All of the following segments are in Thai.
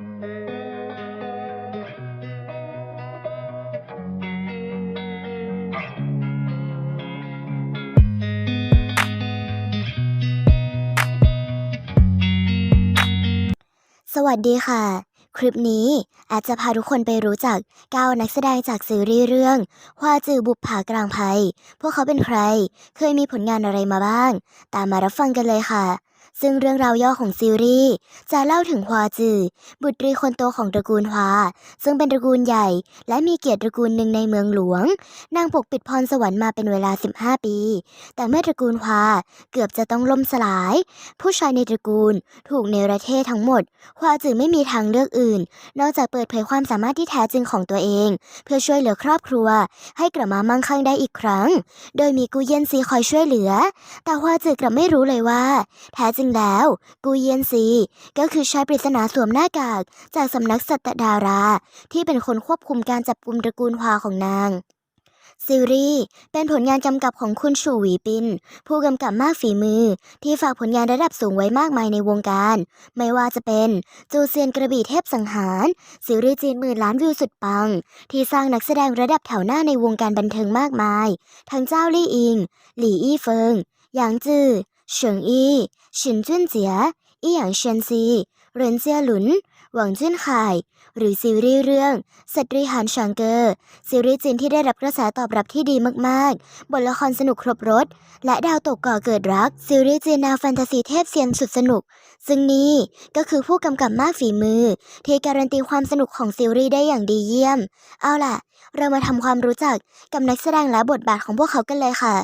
สวัสดีค่ะ คลิปนี้อาจจะพาทุกคนไปรู้จัก9นักแสดงจากซีรีส์เรื่องฮวาจือบุปผากลางภัย พวกเขาเป็นใคร เคยมีผลงานอะไรมาบ้าง ตามมารับฟังกันเลยค่ะ ซึ่งเรื่องราวย่อของซีรีส์จะเล่าถึงฮวาจือ บุตรีคนโตของตระกูลฮวา ซึ่งเป็นตระกูลใหญ่ และมีเกียรติตระกูลหนึ่งในเมืองหลวง นางปกปิดพรสวรรค์มาเป็นเวลา 15 ปี แต่เมื่อตระกูลฮวาเกือบจะต้องล่มสลาย ผู้ชายในตระกูลถูกเนรเทศทั้งหมดฮวาจือไม่มีทางเลือกอื่น นอกจากเปิดเผยความสามารถที่แท้จริงของตัวเอง เพื่อช่วยเหลือครอบครัว ให้กลับมามั่งคั่งได้อีกครั้ง โดยมีกูเยียนซีคอยช่วยเหลือ แต่ฮวาจือกลับไม่รู้เลยว่า แท้จริงจริงแล้ว กูเยียนซี ก็คือชายปริศนาสวมหน้ากาก จากสำนักสัตดารา ที่เป็นคนควบคุมการจับกุมตระกูลฮวาของนางซีรีส์เป็นผลงานกำกับของคุณชูหวีปิน ผู้กำกับมากฝีมือ ที่ฝากผลงานระดับสูงไว้มากมายในวงการ ไม่ว่าจะเป็นจูเซียนกระบี่เทพสังหารซีรีส์จีนหมื่นล้านวิวสุดปัง ที่สร้างนักแสดงระดับแถวหน้าในวงการบันเทิงมากมาย ทั้งเจ้าลี่อิง หลี่อี้เฟิงหยางจื้อ เฉิงอี้ฉินจุนเจียอี้หยางเชียนซีเรินเจียหลุน หวังจุนข่ายหรือซีรีส์เรื่องสตรีหานชางเกอร์ ซีรีส์จีนที่ได้รับกระแสตอบรับที่ดีมากๆ บทละครสนุกครบรถ และดาวตกก่อเกิดรัก ซีรีส์จีนแนวแฟนตาซีเทพเซียนสุดสนุก ซึ่งนี่ก็คือผู้กำกับมากฝีมือ ที่การันตีความสนุกของซีรีส์ได้อย่างดีเยี่ยม เอาล่ะ เรามาทำความรู้จักกับนักแสดงและบทบาทของพวกเขากันเลยค่ะ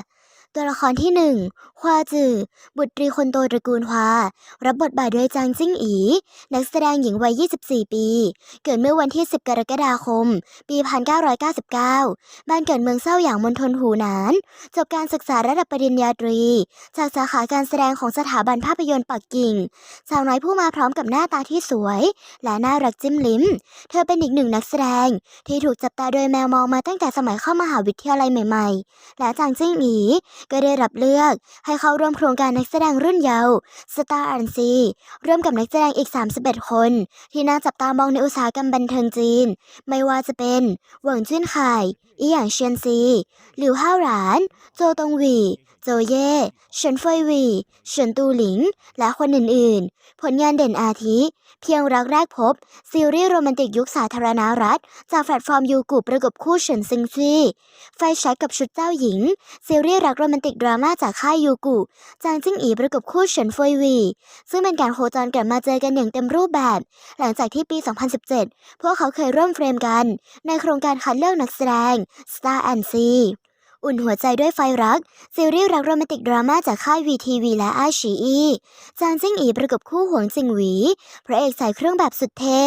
ตัวละครที่หนึ่งฮวาจือ บุตรีคนโตตระกูลฮวา รับบทบาทโดยจางจิ้งอี นักแสดงหญิงวัย 24 ปี เกิดเมื่อวันที่ 10 กรกฎาคม ปี 1999 บ้านเกิดเมืองเซาหยางมณฑลหูหนาน จบการศึกษาระดับปริญญาตรี จากสาขาการแสดงของสถาบันภาพยนตร์ปักกิ่ง สาวน้อยผู้มาพร้อมกับหน้าตาที่สวย และน่ารักจิ้มลิ้ม เธอเป็นอีกหนึ่งนักแสดง ที่ถูกจับตาโดยแมวมองมาตั้งแต่สมัยเข้ามหาวิทยาลัยใหม่ ๆ และจางจิ้งอีก็ได้รับเลือกให้เข้าร่วมโครงการนักแสดงรุ่นเยาว์สตาร์อันซีร่วมกับนักแสดงอีก 31 คน ที่น่าจับตามองในอุตสาหกรรมบันเทิงจีน ไม่ว่าจะเป็นหวังจุ้นไข่อีหยางเชียนซีหลิวห้าวหลาน โจตงหวีโจเย่เฉินเฟยหวีเฉินตูหลิง และคนอื่นๆ ผลงานเด่นอาทิ เพียงรักแรกพบ ซีรีส์โรแมนติกยุคสาธารณรัฐ จากแพลตฟอร์มยูกูประกบคู่เฉินซิงซีไฟแช็กกับชุดเจ้าหญิง ซีรีส์รักโรแมนติกดราม่าจากค่ายยูกุจางจิ้งอีประกบคู่เฉินเฟยหวี ซึ่งเป็นการโคจรกลับมาเจอกันอย่างเต็มรูปแบบ หลังจากที่ปี 2017 พวกเขาเคยร่วมเฟรมกัน ในโครงการคัดเลือกนักแสดง Star and C อุ่นหัวใจด้วยไฟรัก ซีรีส์รักโรแมนติกดราม่าจากค่ายวีทีวีและอาชีอีจางจิ้งอีประกบคู่หวงจิงหวี พระเอกใส่เครื่องแบบสุดเท่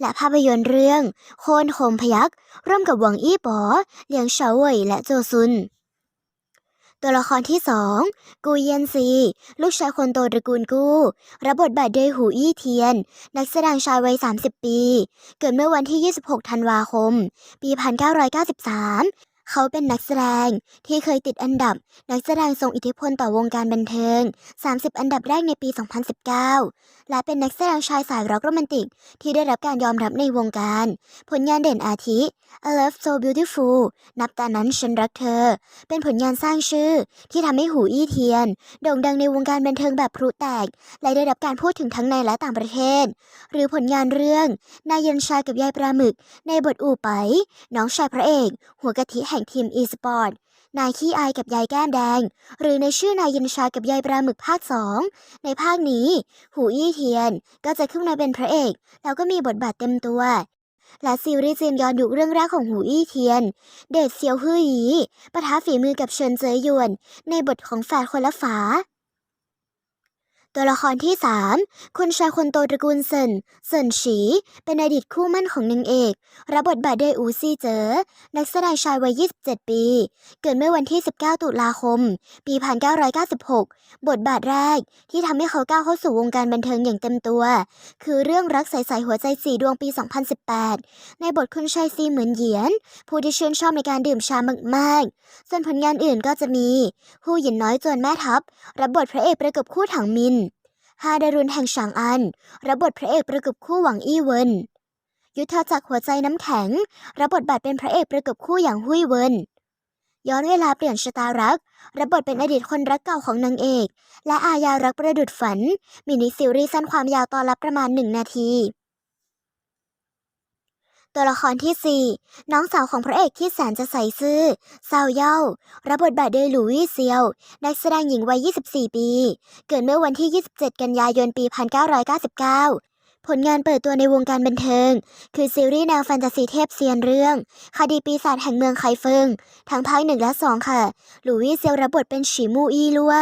และภาพยนตร์เรื่อง โคนโคมพยักร่วมกับหวังอี้ป๋อเลียงเฉาเว่ยและโจซุน ตัวละครที่ 2 กูเยียนซี ลูกชายคนโตตระกูลกู้รับบทบาทโดยหูอี้เทียน นักแสดงชายวัย 30 ปี เกิดเมื่อวันที่ 26 ธันวาคม ปี 1993 เขาเป็นนักแสดงที่เคยติดอันดับ นักแสดงทรงอิทธิพลต่อวงการบันเทิง 30 อันดับแรกในปี 2019 และเป็นนักแสดงชายสายร็อกโรแมนติก ที่ได้รับการยอมรับในวงการ ผลงานเด่นอาทิ I Love So Beautiful นับแต่นั้นฉันรักเธอ เป็นผลงานสร้างชื่อที่ทำให้หูอี้เทียน โด่งดังในวงการบันเทิงแบบพลุแตก และได้รับการพูดถึงทั้งในและต่างประเทศ หรือผลงานเรื่องนายเย็นชายกับยายปลาหมึก ในบทอู่ไป น้องชายพระเอก หัวกะทิแห่งทีมอีสปอร์ต นายขี้อายกับยายแก้มแดง หรือในชื่อนายเย็นชายกับยายปลาหมึกภาคสองในภาคนี้ หูอี้เทียนก็จะขึ้นมาเป็นพระเอก แล้วก็มีบทบาทเต็มตัว และซีรีส์จีนย้อนยุคเรื่องแรกของหูอี้เทียน เดชเซียวฮื่อหยีปะทะฝีมือกับเฉินเจยหยวน ในบทของแฝดคนละฝา ตัวละครที่ 3 คุณชายคนโตตระกูลเซินเซินฉี เป็นอดีตคู่มั่นของนางเอก รับบทบาทโดยอูซี่เจอนักแสดงชายวัย 27 ปี เกิดเมื่อวันที่ 19 ตุลาคม ปี 1996 บทบาทแรกที่ทำให้เขาก้าวเข้าสู่วงการบันเทิงอย่างเต็มตัว คือเรื่องรักใสๆหัวใจสีดวงปี 2018 ในบทคุณชายซีเหมือนเหยียน ผู้ที่ชื่นชอบในการดื่มชามากๆ ส่วนผลงานอื่นก็จะมี ผู้หญินน้อยจวนแม่ทัพ รับบทพระเอกประกบคู่ถังมิน ฮาดารุนแห่งฉางอัน รับบทพระเอกประกบคู่หวังอี้เวิน ยุทธจักหัวใจน้ำแข็ง รับบทบาทเป็นพระเอกประกบคู่อย่างหุยเวิน ย้อนเวลาเปลี่ยนชะตารัก รับบทเป็นอดีตคนรักเก่าของนางเอก และอาญารักประดุดฝัน มินิซีรีส์สั้นความยาวตอนละประมาณหนึ่งนาที ตัวละครที่ 4 น้องสาวของพระเอกที่แสนจะใส่ซื่อซาวเย่ารับบทบาทโดยหลุยส์เซียว นักแสดงหญิงวัย 24 ปี เกิดเมื่อวันที่ 27 กันยายน ปี 1999 ผลงานเปิดตัวในวงการบันเทิง คือซีรีส์แนวแฟนตาซีเทพเซียนเรื่อง คดีปีศาจแห่งเมืองไคเฟิง ทั้งภาคหนึ่งและสองค่ะ หลุยส์เซียวรับบทเป็นฉีมูอีลัว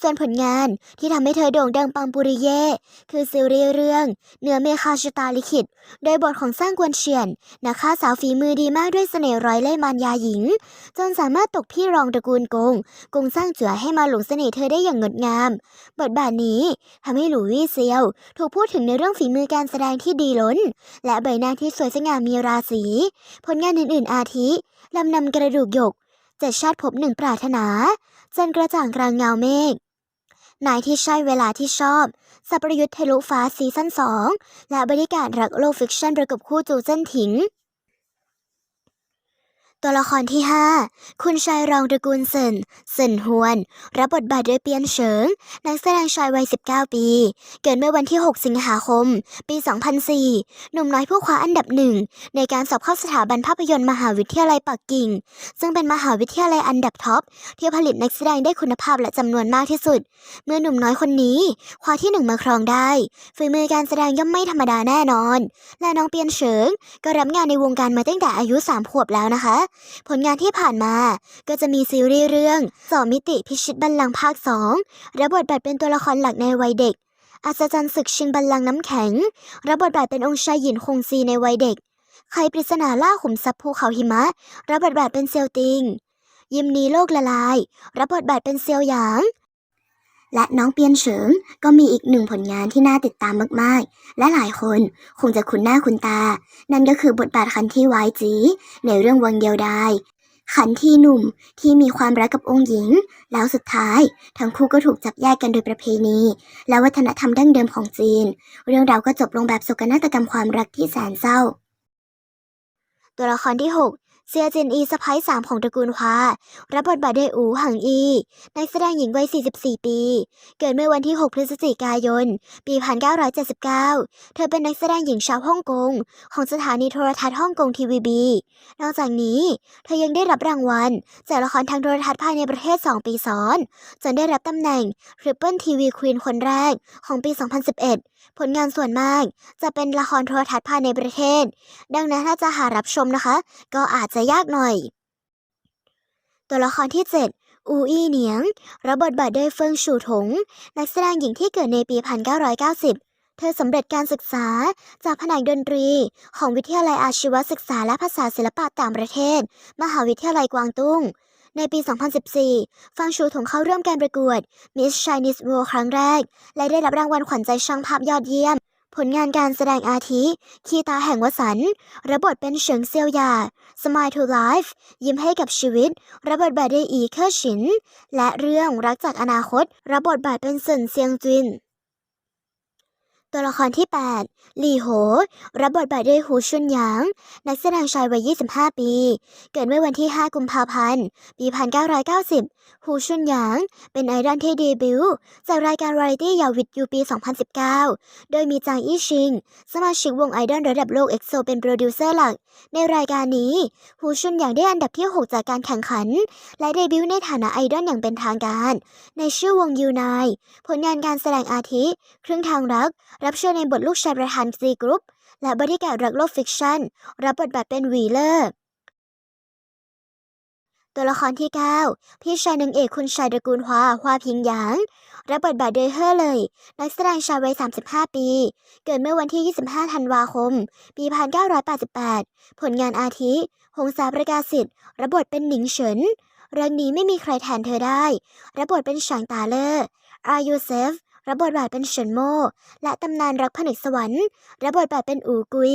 ส่วนผลงานที่ทำให้เธอโด่งดังปังปุริเย่ คือซีรีส์เรื่อง เนื้อเมฆาชตาลิขิต โดยบทของสร้างกวนเฉียนนักฆ่าสาวฝีมือดีมากด้วยเสน่ห์ร้อยเล่มารยาหญิง จนสามารถตกพี่รองตระกูลกงกงสร้างเจือให้มาหลงเสน่ห์เธอได้อย่างงดงาม บทบาทนี้ทำให้หลุยส์เซียวถูกพูดถึงในเรื่องฝีมือการแสดงที่ดีล้น และใบหน้าที่สวยสง่ามีราศี ผลงานอื่นๆอาทิ ลำนำกระดูกหยก เจ็ดชาติพบหนึ่งปรารถนา จันกระจ่างกลางเงาเมฆนายที่ใช่เวลาที่ชอบ สัปรยุทธ์ทะลุฟ้าซีซั่น2 และบริการรักโลกฟิกชันประกบคู่จูเจ้นถิง ตัวละครที่ 5 คุณชายรองตระกูลเซินเซินฮวน รับบทบาทโดยเปียนเฉิง นักแสดงชายวัย 19 ปี เกิดเมื่อวันที่ 6 สิงหาคม ปี 2004 หนุ่มน้อยผู้คว้าอันดับหนึ่ง ในการสอบเข้าสถาบันภาพยนตร์มหาวิทยาลัยปักกิ่ง ซึ่งเป็นมหาวิทยาลัยอันดับท็อป ที่ผลิตนักแสดงได้คุณภาพและจำนวนมากที่สุด เมื่อหนุ่มน้อยคนนี้คว้าที่หนึ่งมาครองได้ฝีมือการแสดงย่อมไม่ธรรมดาแน่นอน และน้องเปียนเฉิงก็รับงานในวงการมาตั้งแต่อายุ 3 ขวบแล้วนะคะผลงานที่ผ่านมาก็จะมีซีรีส์เรื่องสองมิติพิชิตบัลลังก์ภาค 2 รับบทบาทเป็นตัวละครหลักในวัยเด็กอัศจรรย์ศึกชิงบัลลังก์น้ำแข็ง รับบทบาทเป็นองค์ชายหยินคงซีในวัยเด็ก ใครปริศนาล่าขุมทรัพย์ภูเขาหิมะ รับบทบาทเป็นเซียวติง ยิมนีโลกละลาย รับบทบาทเป็นเซียวหยาง และน้องเปียนเฉิงก็มีอีกหนึ่งผลงานที่น่าติดตามมากๆ และหลายคนคงจะคุ้นหน้าคุ้นตา นั่นก็คือบทบาทคันที่ไวจีในเรื่องวังเดียวดายขันทีหนุ่มที่มีความรักกับองค์หญิง แล้วสุดท้ายทั้งคู่ก็ถูกจับแยกกันโดยประเพณี และวัฒนธรรมดั้งเดิมของจีน เรื่องราวก็จบลงแบบโศกนาฏกรรมความรักที่แสนเศร้า ตัวละครที่ 6 เซียจินอีสะพ้ายสามของตระกูลฮวารับบทบาทโดยอูหังอี นักแสดงหญิงวัย 44 ปี เกิดเมื่อวันที่ 6 พฤศจิกายน ปี 1979 เธอเป็นนักแสดงหญิงชาวฮ่องกง ของสถานีโทรทัศน์ฮ่องกงทีวีบี นอกจากนี้ เธอยังได้รับรางวัล จากละครทางโทรทัศน์ภายในประเทศ 2 ปีซ้อน จนได้รับตำแหน่ง Triple TV Queen คนแรกของปี 2011 ผลงานส่วนมาก จะเป็นละครโทรทัศน์ภายในประเทศ ดังนั้นถ้าจะหารับชมนะคะ ก็อาจจะยากหน่อย ตัวละครที่ 7 อูอี้เหนียง รับบทบาทโดยเฟิงชูถง นักแสดงหญิงที่เกิดในปี 1990เธอสำเร็จการศึกษาจากแผนกดนตรี ของวิทยาลัยอาชีวศึกษาและภาษาศิลปะต่างประเทศ มหาวิทยาลัยกวางตุ้ง ในปี 2014 ฟังชูถงเข้าร่วมการประกวด Miss Chinese World ครั้งแรก และได้รับรางวัลขวัญใจช่างภาพยอดเยี่ยม ผลงานการแสดงอาทิคีตาแห่งวสันระบบทเป็นเฉิงเซียวหยา Smile to Life ยิ้มให้กับชีวิต ระบบทบาทโดอีเคอร์ฉิน และเรื่องรักจากอนาคต ระบบทบาทเป็นเซินเซียงจิน ตัวละครที่ 8 หลี่โห รับบทบาทโดยหูชุนหยาง นักแสดงชายวัย 25 ปี เกิดเมื่อวันที่ 5 กุมภาพันธ์ ปี 1990 หูชุนหยาง เป็นไอดอลที่เดบิวต์จากรายการวาไรตี้ยาวิดยูปี 2019 โดยมีจางอี้ชิง สมาชิกวงไอดอลระดับโลกเอ็กโซเป็นโปรดิวเซอร์หลัก ในรายการนี้ หูชุนหยางได้อันดับที่ 6 จากการแข่งขัน และเดบิวต์ในฐานะไอดอลอย่างเป็นทางการ ในชื่อวงยูไนผลงานการแสดงอาทิครึ่งทางรักรับเชิญในบทลูกชายประธานซีกรุ๊ปและบริการรักโลกฟิกชั่น รับบทบาทเป็นวีเลอร์ ตัวละครที่ 9 พี่ชายนางเอกคุณชายตระกูลฮวาฮวาพิงหยาง รับบทบาทโดยเฮ่อเลย นักแสดงชายวัย 35 ปี เกิดเมื่อวันที่ 25 ธันวาคม ปี 1988 ผลงานอาทิ หงสาประกาศสิทธิ์รับบทเป็นหนิงเฉินเรื่องนี้ไม่มีใครแทนเธอได้ รับบทเป็นฉางตาเลอร์อายูเซฟ รับบทบาทเป็นเฉินโมและตำนานรักผนึกสวรรค์ รับบทบาทเป็นอูกุย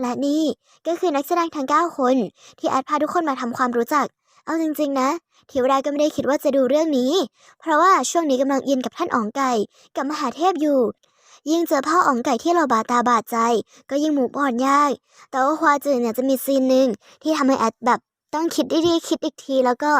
และนี่ก็คือนักแสดงทั้ง 9 คน ที่แอดพาทุกคนมาทำความรู้จัก เอาจริงๆนะทีแรกก็ไม่ได้คิดว่าจะดูเรื่องนี้ เพราะว่าช่วงนี้กำลังอินกับท่านอ๋องไก่กับมหาเทพอยู่ ยิ่งเจอพ่ออ๋องไก่ที่เราบาดตาบาดใจ ก็ยิ่งหมูอ่อนยาก แต่ว่าควาจือเนี่ยจะมีซีนหนึ่งที่ทำให้แอดแบบ ต้องคิดดีๆคิดอีกที แล้วก็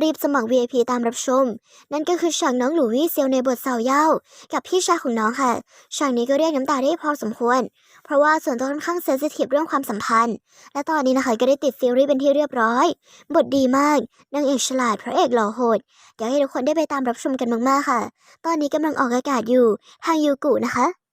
รีบสมัคร VIP ตามรับชม นั่นก็คือฉากน้องหลูวี่เซียวในบทสาวเย้ากับพี่ชายของน้องค่ะฉากนี้ก็เรียกน้ำตาได้พอสมควร เพราะว่าส่วนตัวค่อนข้างเซนซิทีฟเรื่องความสัมพันธ์ และตอนนี้นะคะก็ได้ติดซีรีส์เป็นที่เรียบร้อย บทดีมากนางเอกฉลาดพระเอกหล่อโหดอยากให้ทุกคนได้ไปตามรับชมกันมากๆค่ะ ตอนนี้กำลังออกอากาศอยู่ทางยูกุนะคะ